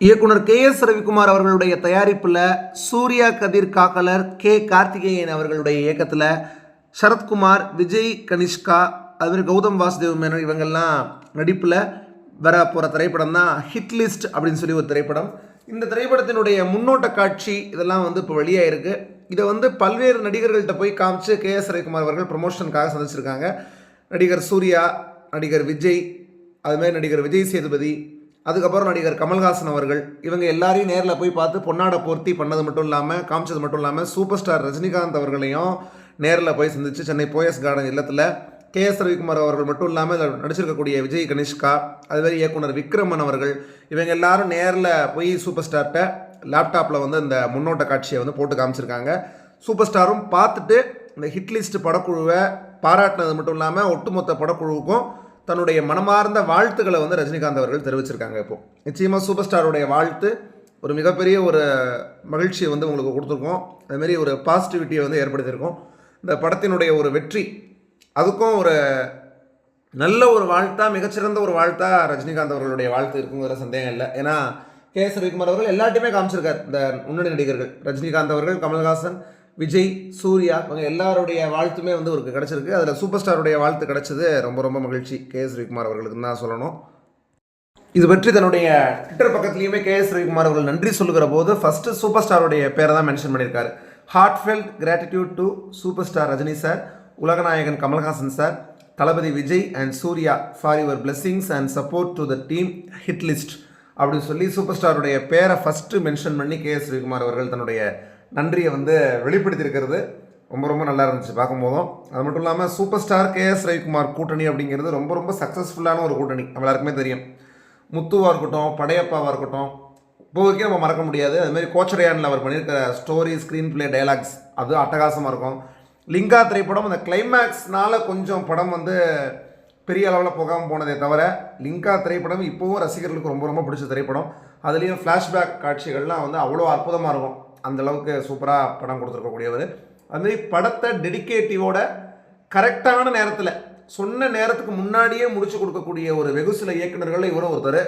இயக்குனர் K S Ravikumar அவர்களுடைய தயாரிப்பில் சூர்யா கதிர் காக்கலர் கே கார்த்திகேயன் அவர்களுடைய இயக்கத்தில் சரத்குமார் விஜய் கனிஷ்கா அதுமாதிரி கௌதம் வாசுதேவ் மேனன் இவங்கெல்லாம் நடிப்பில் வர போகிற திரைப்படம் தான் ஹிட் லிஸ்ட் அப்படின்னு சொல்லி ஒரு திரைப்படம். இந்த திரைப்படத்தினுடைய முன்னோட்ட காட்சி இதெல்லாம் வந்து இப்போ வெளியாயிருக்கு. இதை வந்து பல்வேறு நடிகர்கள்ட்ட போய் காமிச்சு கே எஸ் ரவிக்குமார் அவர்கள் ப்ரொமோஷனுக்காக சந்திச்சிருக்காங்க. நடிகர் சூர்யா நடிகர் விஜய் அதுமாதிரி நடிகர் விஜய் சேதுபதி அதுக்கப்புறம் நடிகர் கமல்ஹாசன் அவர்கள் இவங்க எல்லாரையும் நேரில் போய் பார்த்து பொன்னாடை பூர்த்தி பண்ணது மட்டும் இல்லாமல் காமிச்சது மட்டும் இல்லாமல் சூப்பர் ஸ்டார் ரஜினிகாந்த் அவர்களையும் நேரில் போய் சந்திச்சு சென்னை போயஸ் கார்டன் இல்லத்தில் கே எஸ் ரவிக்குமார் அவர்கள் மட்டும் இல்லாமல் இதில் நடிச்சிருக்கக்கூடிய விஜய் கனிஷ்கா அதுமாதிரி இயக்குனர் விக்ரமன் அவர்கள் இவங்க எல்லாரும் நேரில் போய் சூப்பர் ஸ்டார்கிட்ட லேப்டாப்பில் வந்து இந்த முன்னோட்ட காட்சியை வந்து போட்டு காமிச்சிருக்காங்க. சூப்பர் ஸ்டாரும் பார்த்துட்டு இந்த ஹிட்லிஸ்ட் படக்குழுவை பாராட்டினது மட்டும் இல்லாமல் ஒட்டுமொத்த படக்குழுவுக்கும் தன்னுடைய மனமார்ந்த வாழ்த்துக்களை வந்து ரஜினிகாந்த் அவர்கள் தெரிவிச்சிருக்காங்க இப்போ. நிச்சயமாக சூப்பர் ஸ்டாருடைய வாழ்த்து ஒரு மிகப்பெரிய ஒரு மகிழ்ச்சியை வந்து உங்களுக்கு கொடுத்துருக்கோம். அதுமாரி ஒரு பாசிட்டிவிட்டியை வந்து ஏற்படுத்தியிருக்கோம். இந்த படத்தினுடைய ஒரு வெற்றி அதுக்கும் ஒரு நல்ல ஒரு வாழ்த்தா மிகச்சிறந்த ஒரு வாழ்த்தா ரஜினிகாந்த் அவர்களுடைய வாழ்த்து இருக்குங்கிற சந்தேகம் இல்லை. ஏன்னா கே எஸ் ரவிக்குமார் அவர்கள் எல்லாத்தையுமே காமிச்சிருக்கார். இந்த முன்னணி நடிகர்கள் ரஜினிகாந்த் அவர்கள் கமல்ஹாசன் விஜய் சூர்யா இவங்க எல்லாருடைய வாழ்த்துமே வந்து அவருக்கு கிடச்சிருக்கு. அதில் சூப்பர் ஸ்டாருடைய வாழ்த்து கிடச்சது ரொம்ப ரொம்ப மகிழ்ச்சி. கே எஸ் ரவிக்குமார் அவர்களுக்கு தான் சொல்லணும். இது பற்றி தன்னுடைய ட்விட்டர் பக்கத்துலேயுமே கே எஸ் ரவிக்குமார் அவர்கள் நன்றி சொல்லுகிற போது ஃபஸ்ட்டு சூப்பர் ஸ்டாருடைய பேரை தான் மென்ஷன் பண்ணியிருக்காரு. Heartfelt gratitude to super star Rajini sir Ulaganayagan Kamalhaasan sir Thalapathy Vijay and Suriya for your blessings and support to the team hit list அப்படின்னு சொல்லி சூப்பர் ஸ்டாருடைய பேரை ஃபஸ்ட்டு மென்ஷன் பண்ணி கே எஸ் ரவிக்குமார் அவர்கள் தன்னுடைய நன்றியை வந்து வெளிப்படுத்தியிருக்கிறது. ரொம்ப ரொம்ப நல்லா இருந்துச்சு பார்க்கும்போதும். அது மட்டும் இல்லாமல் super star K S Ravikumar கூட்டணி அப்படிங்கிறது ரொம்ப ரொம்ப சக்ஸஸ்ஃபுல்லான ஒரு கூட்டணி. நம்ம எல்லாருக்குமே தெரியும். முத்துவாக இருக்கட்டும் படையப்பாவாக இருக்கட்டும் இப்போதைக்கு நம்ம மறக்க முடியாது. அதுமாரி கோச்சரையானில் அவர் பண்ணியிருக்கிற ஸ்டோரி ஸ்க்ரீன் பிளே டைலாக்ஸ் அது அட்டகாசமாக இருக்கும். லிங்கா திரைப்படம் அந்த கிளைமேக்ஸ்னால் கொஞ்சம் படம் வந்து பெரிய அளவில் போகாமல் போனதே தவிர லிங்கா திரைப்படம் இப்போவும் ரசிகர்களுக்கு ரொம்ப ரொம்ப பிடிச்ச திரைப்படம். அதுலேயும் ஃப்ளாஷ்பேக் காட்சிகள்லாம் வந்து அவ்வளோ அற்புதமாக இருக்கும். அந்தளவுக்கு சூப்பராக படம் கொடுத்துருக்கக்கூடியவர். அதுமாரி படத்தை டெடிகேட்டிவோட கரெக்டான நேரத்தில் சொன்ன நேரத்துக்கு முன்னாடியே முடிச்சு கொடுக்கக்கூடிய ஒரு வெகு சில இயக்குநர்கள் இவரும் ஒருத்தர்.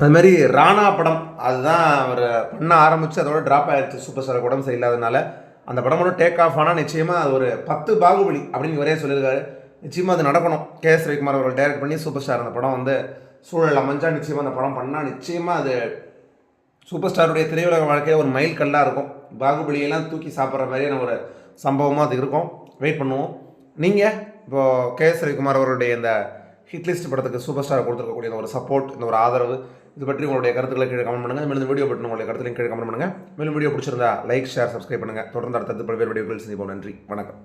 அது மாதிரி ராணா படம் அதுதான் அவர் பண்ண ஆரம்பித்து அதோட ட்ராப் ஆயிடுச்சு சூப்பர் ஸ்டார் உடம்பு சரியில்லாதனால அந்த படம் மட்டும் டேக் ஆஃப் ஆனால் நிச்சயமாக அது ஒரு பத்து பாகுபலி அப்படின்னு இவரே சொல்லியிருக்காரு. நிச்சயமாக அது நடக்கணும். கே எஸ் ரவிக்குமார் அவர்கள் டைரக்ட் பண்ணி சூப்பர் ஸ்டார் அந்த படம் வந்து சூழல் அமைஞ்சால் நிச்சயமாக அந்த படம் பண்ணால் நிச்சயமாக அது சூப்பர் ஸ்டாருடைய திரையுலக வாழ்க்கையில் ஒரு மைல் கல்லாக இருக்கும். பாகுபலியெல்லாம் தூக்கி சாப்பிட்ற மாதிரியான ஒரு சம்பவமாக அது இருக்கும். வெயிட் பண்ணுவோம். நீங்கள் இப்போது கே எஸ் ரவிக்குமார் அவருடைய இந்த ஹிட்லிஸ்ட் படத்துக்கு சூப்பர் ஸ்டார் கொடுத்துருக்கக்கூடிய இந்த ஒரு சப்போர்ட் இந்த ஒரு ஆதரவு இது பற்றி உங்களுடைய கருத்துக்களை கீழே கமெண்ட் பண்ணுங்கள் மேலும் வீடியோ பற்றி உங்களுடைய கருத்துக்களை கீழே கமெண்ட் பண்ணுங்கள் மேலும் வீடியோ பிடிச்சிருந்தா லைக் ஷேர் சப்ஸ்கிரைப் பண்ணுங்கள் தொடர்ந்து அடுத்தது பல்வேறு வீடியோக்கள் சந்திப்போம். நன்றி. வணக்கம்.